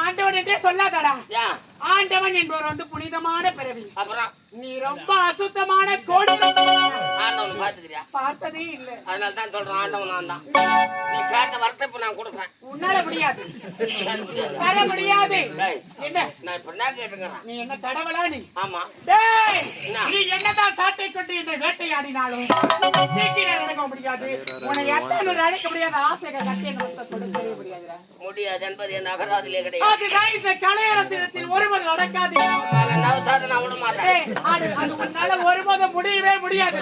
ஆண்டவன் என்றே சொல்லாதடா. ஆண்டவன் என்பவர் வந்து புனிதமான பிறவி. நீ ரொம்ப அசுத்தமான கோடி. ஆண்டவன் பாத்துக்கிறியா பார்த்ததே இல்ல. அதனால தான் சொல்றேன் ஆண்டவன் நான் தான். நீ கேட்ட வரத்தை இப்ப நான் கொடுப்பேன் உன்னால முடியாது. தர முடியாது. டேய், என்ன? நான் இப்ப என்ன கேட்டுக்கிறேன்? நீ என்ன கடவுளா நீ? ஆமா? நீ என்னதான் சாட்டை கொண்டு என்னை வேட்டையாடினாலும் சீக்கிரம் நடக்க முடியாது. உன்னை எத்தனை அழைக்க முடியாத ஆசைகள் கட்டி என்ன முடியாதுடா முடியாது. என்பது என் அகராதிலே கிடையாது. அதுதான் இந்த கலையரசிடத்தில் ஒருவர் நடக்காது நான் விட மாட்டேன் அது உன்னால ஒருபோதும் முடியவே முடியாது.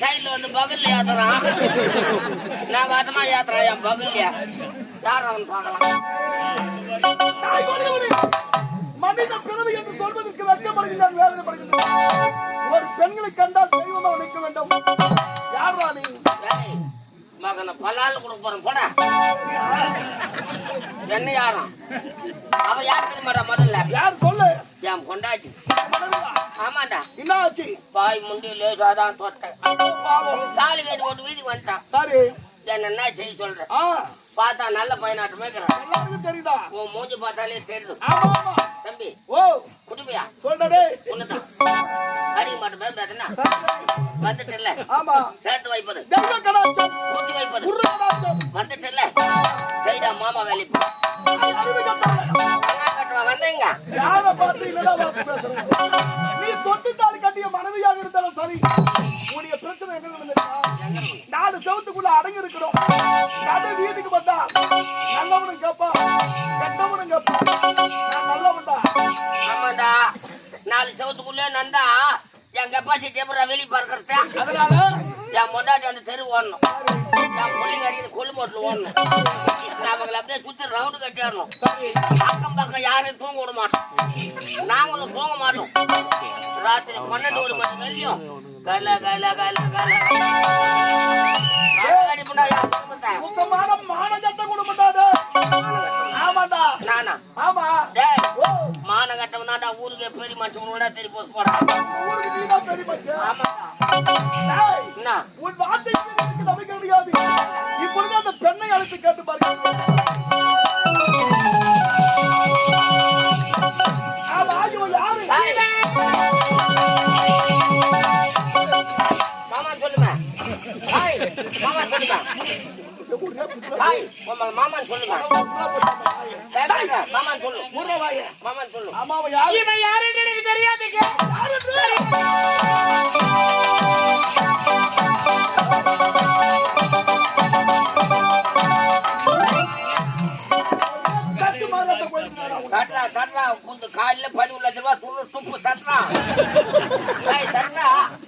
சைடுல வந்து பகல்ல ஏத்துறான் நான் வாட்டமா ஏத்துறான் என் பார்க்கலாம் மனித பிறவி என்று சொல்வதற்கு வெட்கப்படுகின்றான் வேதனைப்படுகின்றான் ஒரு பெண்களை கண்டால் தெய்வமாக நிற்க வேண்டும். யாரா நீ? மகனை பல்லால கொடுக்க போறேன் போட. என்ன யாரும் அவ யார் தெரியுமாடா முதல்ல? யார் சொல்லு? என் மனைவியா? ஆமாண்டா. என்ன ஆச்சு பாய் முண்டி லேசாதான் தொட்டேன். தாலி கட்டி போட்டு வீதிக்கு வந்துட்டான். சரி. என்ன என்ன செய்ய சொல்றேன் பார்த்தா நல்ல பையனாட்டமே இருக்கிறான். தெரியுதா? உன் மூஞ்சி பார்த்தாலே ஆமா. தம்பி ஓ குடிப்பியா சொல்றடே. உன்னதான். அடிக்க மாட்டேன் பயப்படாதுன்னா வந்துட்டுல ஆமா. சேர்த்து வைப்பது. கூட்டி வைப்பது. வந்துட்டுல சைடா மாமா வேலைக்கு வந்தீங்க. யாரை பார்த்து இல்லடா பார்த்து நீ தொட்டுட்டாரு கட்டிய மனைவியாக இருந்தாலும் சரி. உன்னுடைய பிரச்சனை எங்க நடந்திருக்கா? நாலு செவத்துக்குள்ள அடங்கி இருக்கிறோம். நடு வீட்டுக்கு வந்தா நல்லவனும் கேப்பா கெட்டவனும் உலகத்துக்குள்ளே நந்தா என் கெப்பாசிட்டி எப்படி வெளியே பறக்கிறது அதனால? என் பொண்டாட்டி அந்த தெரு ஓடணும். என் பிள்ளைங்க அடிக்கிறது கொள்ளு மோட்டில் ஓடணும். நான் அவங்களை அப்படியே சுற்றி ரவுண்டு கட்டிடணும். அக்கம் பக்கம் யாரையும் தூங்க விட மாட்டோம். நாங்களும் தூங்க மாட்டோம். ராத்திரி பன்னெண்டு ஒரு மணி வரையும் கல கல கல கல. குடும்பத்தாரு குடும்பத்தாரு நானா? ஆமா. போடா ஊருக்கு பெரிய மனுஷன் கூட தெரிய போது போடா என்ன? உன் வார்த்தை நமக்கு கிடையாது. இப்பொழுது அந்த பெண்ணை அழைத்து கேட்டு பாருங்க மாமா சொல்லுங்க மாமா சொல்லுங்க கட்டு மாறாட்ட போயிருக்காரு அவன். தட்ரா தட்ரா குந்து காலையில பதிமூணு லட்சம் ரூபாய் துள்ளு துப்பு தட்ரா ஹாய் தட்ரா காலையில வச்சு மாட்டு கொண்டாந்து விடுவாங்க துள்ளு துப்பு துப்புன்னு. பஞ்ச-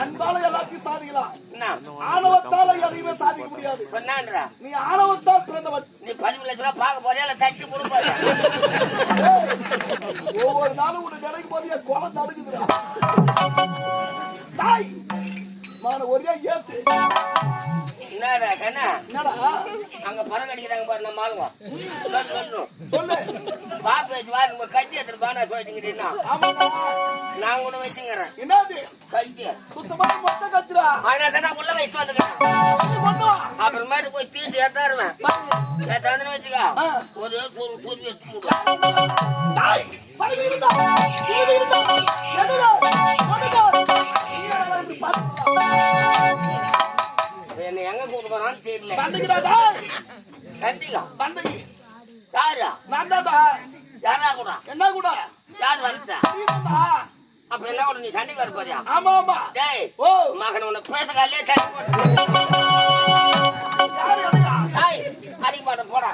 அன்பால எல்லாத்தையும் சாதிக்கலாம். என்ன? ஆணவத்தால எதையுமே சாதிக்க முடியாது. நீ ஆணவத்தால் பிறந்தவன். நீ பதிமூணு லட்சம் ரூபாய் பார்க்க போறியா கடிக்கிறாங்க பாரு நம்ம ஆளுங்க சொல்லு. பாப்பு வச்சு உங்க எடுத்துட்டு பானா வச்சுக்கிறீங்கன்னா நான் கூட வச்சுங்கிறேன் என்னது? கட்சி சுத்தமா மொத்த கத்துடா அதனால தான் உள்ள வச்சு வந்துக்கிறேன் மொத்தம் அப்புறமேட்டு போய் தீசி ஏத்தாருவேன் வச்சுக்கோ. ஆ. ஒரு என்னை எங்க கூப்பிடுறான்னு தெரியல. கண்டிக்கா. தந்தகி யாரா? தான்டா யாரா கூட? என்ன கூட? யார் தான்டா அப்ப என்ன கூட நீ சண்டைக்கு வர போறியா? ஆமா ஆமா. டேய் ஓ. மகன் உன்னை பேச காலையே சண்டை போட்டு யாரு போடா.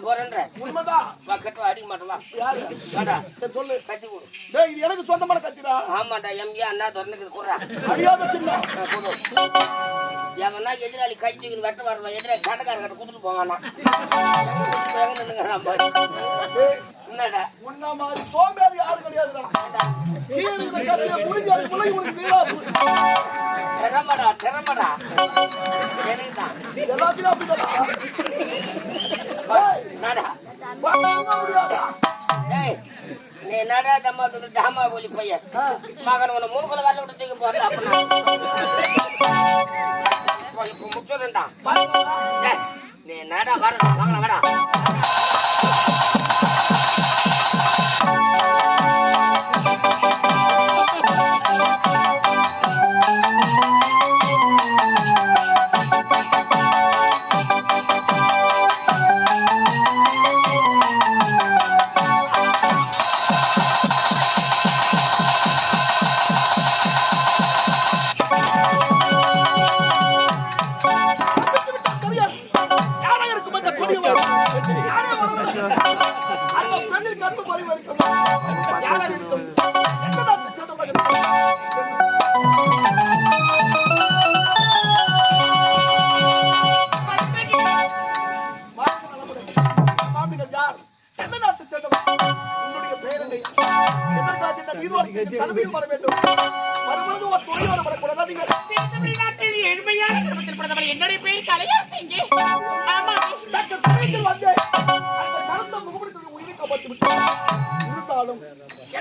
போறேன்ற. உண்மைதான் பக்கத்துல அடிக்க மாட்டேன் வா. யாரு? வாடா. சொல்லு. கட்டி கொடு. டேய் இது எனக்கு சொந்தமான கத்திரா ஆமாண்டா எம்ஜி அண்ணா திறந்துக்குது கூடா அறியாத சின்னம் எவனா எதிராளி கை தூக்கி வெட்ட வரவன் எதிராளி கடைக்காரன் கிட்ட கொடுத்துட்டு போவானா என்னடா? உன்ன மாதிரி சோம்பேறி ஆளு கிடையாதுடா. திறமடா எல்லாத்திலும் அப்படிதானா டேய், நடா வாங்க முடியாதா டேய் நீ நடா தம்மா துண்டு டாமா போலி பையன் மகன் உன மூக்குல வரல விட்டு தூக்கி போறல பாருங்க. டேய் நீ நடா வர வாங்கலாம் வாடா.